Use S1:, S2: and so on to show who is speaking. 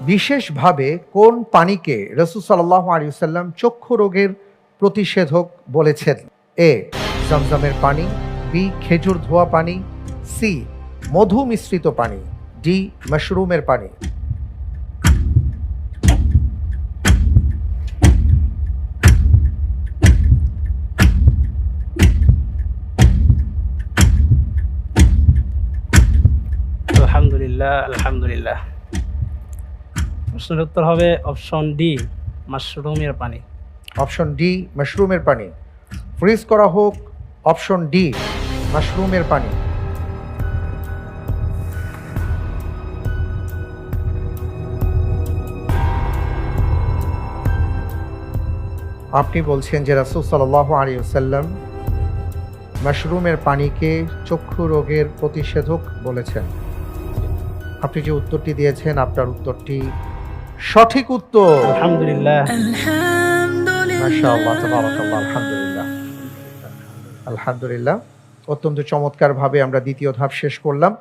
S1: বিশেষভাবে কোন পানিকে রসুল সাল্লাহ আলিয়াল্লাম চক্ষু রোগের প্রতিষেধক বলেছেন? এ, জমজমের পানি, বি, খেজুর ধোয়া পানি, সি মধু মিশ্রিত পানি, ডি, মাশরুমের পানি।
S2: আলহামদুলিল্লাহ আলহামদুলিল্লাহ। প্রশ্নের উত্তর হবে অপশন ডি মাশরুমের পানি।
S1: অপশন ডি মাশরুমের পানি। ফ্রিজ করা হোক অপশন ডি মাশরুমের পানি। আপনি বলছেন যে রাসুল সাল্লাহ আলিয়াল্লাম মাশরুমের পানিকে চক্ষু রোগের প্রতিষেধক বলেছেন। আপনি যে উত্তরটি দিয়েছেন আপনার উত্তরটি সঠিক উত্তর।
S2: আলহামদুলিল্লাহ।
S1: মাশাআল্লাহ তাবারাকাল্লাহ আলহামদুলিল্লাহ। আলহামদুলিল্লাহ। অত্যন্ত চমৎকারভাবে আমরা দ্বিতীয় ধাপ শেষ করলাম।